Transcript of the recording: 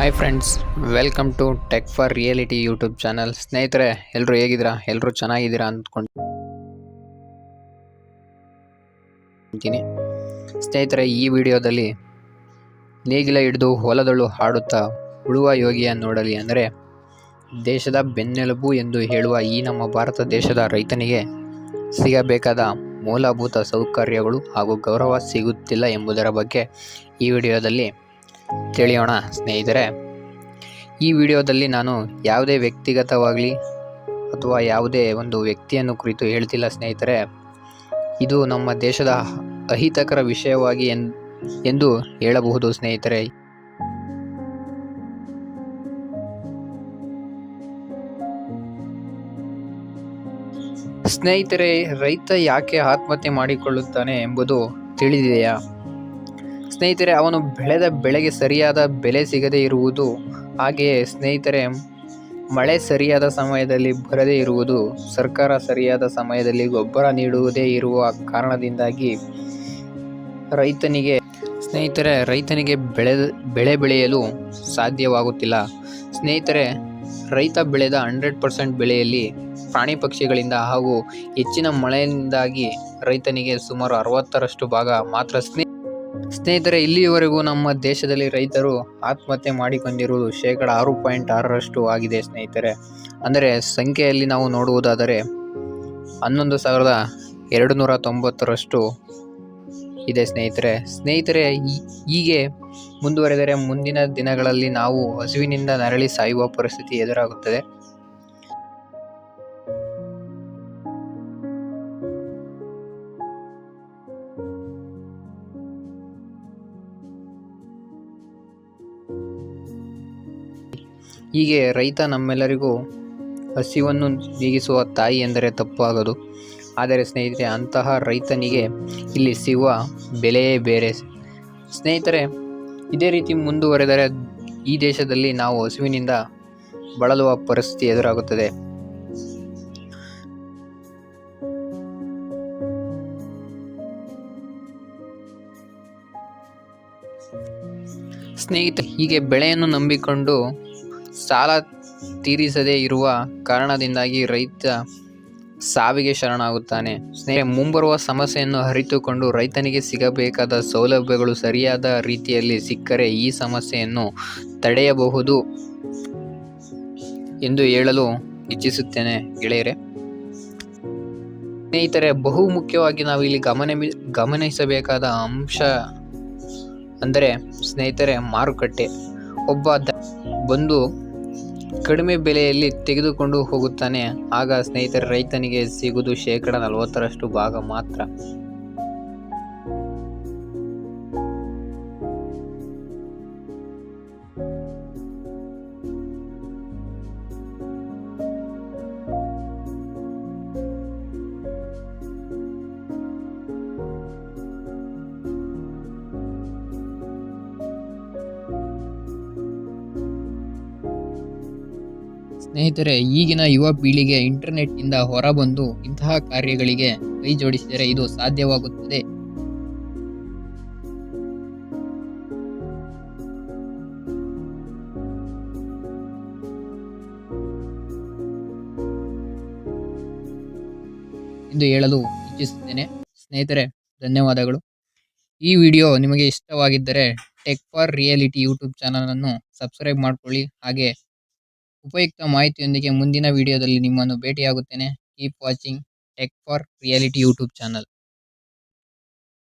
Hi friends welcome to tech for reality YouTube channel ಸ್ನೇಹಿತರೆ ಎಲ್ಲರೂ ಹೇಗಿದ್ದೀರಾ? ಎಲ್ಲರೂ ಚೆನ್ನಾಗಿದ್ದೀರಾ ಅಂದ್ಕೊಂಡು ಸ್ನೇಹಿತರೆ, ಈ ವಿಡಿಯೋದಲ್ಲಿ ನೇಗಿಲ ಹಿಡಿದು ಹೊಲದಳು ಹಾಡುತ್ತಾ ಉಳುವ ಯೋಗಿಯ ನೋಡಲಿ ಅಂದರೆ ದೇಶದ ಬೆನ್ನೆಲುಬು ಎಂದು ಹೇಳುವ ಈ ನಮ್ಮ ಭಾರತ ದೇಶದ ರೈತನಿಗೆ ಸಿಗಬೇಕಾದ ಮೂಲಭೂತ ಸೌಕರ್ಯಗಳು ಹಾಗೂ ಗೌರವ ಸಿಗುತ್ತಿಲ್ಲ ಎಂಬುದರ ಬಗ್ಗೆ ಈ ವಿಡಿಯೋದಲ್ಲಿ ತಿಳಿಯೋಣ ಸ್ನೇಹಿತರೆ, ಈ ವಿಡಿಯೋದಲ್ಲಿ ನಾನು ಯಾವುದೇ ವ್ಯಕ್ತಿಗತವಾಗಲಿ ಅಥವಾ ಯಾವುದೇ ಒಂದು ವ್ಯಕ್ತಿಯನ್ನು ಕುರಿತು ಹೇಳ್ತಿಲ್ಲ ಸ್ನೇಹಿತರೆ, ಇದು ನಮ್ಮ ದೇಶದ ಅಹಿತಕರ ವಿಷಯವಾಗಿ ಎಂದು ಹೇಳಬಹುದು ಸ್ನೇಹಿತರೆ. ಸ್ನೇಹಿತರೆ, ರೈತ ಯಾಕೆ ಆತ್ಮಹತ್ಯೆ ಮಾಡಿಕೊಳ್ಳುತ್ತಾನೆ ಎಂಬುದು ತಿಳಿದಿದೆಯಾ? ಸ್ನೇಹಿತರೆ, ಅವನು ಬೆಳೆದ ಬೆಳೆಗೆ ಸರಿಯಾದ ಬೆಲೆ ಸಿಗದೇ ಇರುವುದು, ಹಾಗೆಯೇ ಸ್ನೇಹಿತರೆ, ಮಳೆ ಸರಿಯಾದ ಸಮಯದಲ್ಲಿ ಬರದೇ ಇರುವುದು, ಸರ್ಕಾರ ಸರಿಯಾದ ಸಮಯದಲ್ಲಿ ಗೊಬ್ಬರ ನೀಡುವುದೇ ಇರುವ ಕಾರಣದಿಂದಾಗಿ ರೈತನಿಗೆ, ಸ್ನೇಹಿತರೆ, ರೈತನಿಗೆ ಬೆಳೆ ಬೆಳೆ ಬೆಳೆಯಲು ಸಾಧ್ಯವಾಗುತ್ತಿಲ್ಲ. ಸ್ನೇಹಿತರೆ, ರೈತ ಬೆಳೆದ ಹಂಡ್ರೆಡ್ ಪರ್ಸೆಂಟ್ ಬೆಳೆಯಲ್ಲಿ ಪ್ರಾಣಿ ಪಕ್ಷಿಗಳಿಂದ ಹಾಗೂ ಹೆಚ್ಚಿನ ಮಳೆಯಿಂದಾಗಿ ರೈತನಿಗೆ ಸುಮಾರು ಅರವತ್ತರಷ್ಟು ಭಾಗ ಮಾತ್ರ ಸ್ನೇ ಸ್ನೇಹಿತರೆ, ಇಲ್ಲಿಯವರೆಗೂ ನಮ್ಮ ದೇಶದಲ್ಲಿ ರೈತರು ಆತ್ಮಹತ್ಯೆ ಮಾಡಿಕೊಂಡಿರುವುದು ಶೇಕಡ ಆರು ಪಾಯಿಂಟ್ ಆರರಷ್ಟು ಆಗಿದೆ ಸ್ನೇಹಿತರೆ. ಅಂದರೆ, ಸಂಖ್ಯೆಯಲ್ಲಿ ನಾವು ನೋಡುವುದಾದರೆ, ಹನ್ನೊಂದು ಸಾವಿರದ ಎರಡು ನೂರ ತೊಂಬತ್ತರಷ್ಟು ಇದೆ ಸ್ನೇಹಿತರೆ. ಸ್ನೇಹಿತರೆ ಹೀಗೆ ಮುಂದುವರೆದರೆ ಮುಂದಿನ ದಿನಗಳಲ್ಲಿ ನಾವು ಹಸುವಿನಿಂದ ನರಳಿ ಸಾಯುವ ಪರಿಸ್ಥಿತಿ ಎದುರಾಗುತ್ತದೆ. ಹೀಗೆ ರೈತ ನಮ್ಮೆಲ್ಲರಿಗೂ ಹಸಿವನ್ನು ನೀಗಿಸುವ ತಾಯಿ ಎಂದರೆ ತಪ್ಪಾಗದು. ಆದರೆ ಸ್ನೇಹಿತರೆ, ಅಂತಹ ರೈತನಿಗೆ ಇಲ್ಲಿ ಸಿಗುವ ಬೆಲೆಯೇ ಬೇರೆ. ಸ್ನೇಹಿತರೆ, ಇದೇ ರೀತಿ ಮುಂದುವರೆದರೆ ಈ ದೇಶದಲ್ಲಿ ನಾವು ಹಸುವಿನಿಂದ ಬಳಲುವ ಪರಿಸ್ಥಿತಿ ಎದುರಾಗುತ್ತದೆ. ಸ್ನೇಹಿತರೆ, ಹೀಗೆ ಬೆಳೆಯನ್ನು ನಂಬಿಕೊಂಡು ಸಾಲ ತೀರಿಸದೇ ಇರುವ ಕಾರಣದಿಂದಾಗಿ ರೈತ ಸಾವಿಗೆ ಶರಣಾಗುತ್ತಾನೆ. ಸ್ನೇಹ ಮುಂಬರುವ ಸಮಸ್ಯೆಯನ್ನು ಅರಿತುಕೊಂಡು ರೈತನಿಗೆ ಸಿಗಬೇಕಾದ ಸೌಲಭ್ಯಗಳು ಸರಿಯಾದ ರೀತಿಯಲ್ಲಿ ಸಿಕ್ಕರೆ ಈ ಸಮಸ್ಯೆಯನ್ನು ತಡೆಯಬಹುದು ಎಂದು ಹೇಳಲು ಇಚ್ಛಿಸುತ್ತೇನೆ ಗೆಳೆಯರೆ. ಸ್ನೇಹಿತರೆ, ಬಹು ಮುಖ್ಯವಾಗಿ ನಾವು ಇಲ್ಲಿ ಗಮನ ಗಮನಿಸಬೇಕಾದ ಅಂಶ ಅಂದರೆ ಸ್ನೇಹಿತರೆ ಮಾರುಕಟ್ಟೆ. ಒಬ್ಬ ಬಂದು ಕಡಿಮೆ ಬೆಲೆಯಲ್ಲಿ ತೆಗೆದುಕೊಂಡು ಹೋಗುತ್ತಾನೆ. ಆಗ ಸ್ನೇಹಿತರೆ ರೈತನಿಗೆ ಸಿಗುವುದು ಶೇಕಡ ನಲವತ್ತರಷ್ಟು ಭಾಗ ಮಾತ್ರ. ಸ್ನೇಹಿತರೆ, ಈಗಿನ ಯುವ ಪೀಳಿಗೆ ಇಂಟರ್ನೆಟ್ನಿಂದ ಹೊರಬಂದು ಇಂತಹ ಕಾರ್ಯಗಳಿಗೆ ಕೈ ಜೋಡಿಸಿದರೆ ಇದು ಸಾಧ್ಯವಾಗುತ್ತದೆ. ಎಂದು ಹೇಳಲು ಇಚ್ಛಿಸುತ್ತೇನೆ. ಸ್ನೇಹಿತರೆ, ಧನ್ಯವಾದಗಳು. ಈ ವಿಡಿಯೋ ನಿಮಗೆ ಇಷ್ಟವಾಗಿದ್ದರೆ ಟೆಕ್ ಫಾರ್ ರಿಯಾಲಿಟಿ ಯೂಟ್ಯೂಬ್ ಚಾನಲನ್ನು ಸಬ್ಸ್ಕ್ರೈಬ್ ಮಾಡಿಕೊಳ್ಳಿ. ಹಾಗೆ ಉಪಯುಕ್ತ ಮಾಹಿತಿಯೊಂದಿಗೆ ಮುಂದಿನ ವಿಡಿಯೋದಲ್ಲಿ ನಿಮ್ಮನ್ನು ಭೇಟಿಯಾಗುತ್ತೇನೆ. Keep watching tech for reality YouTube channel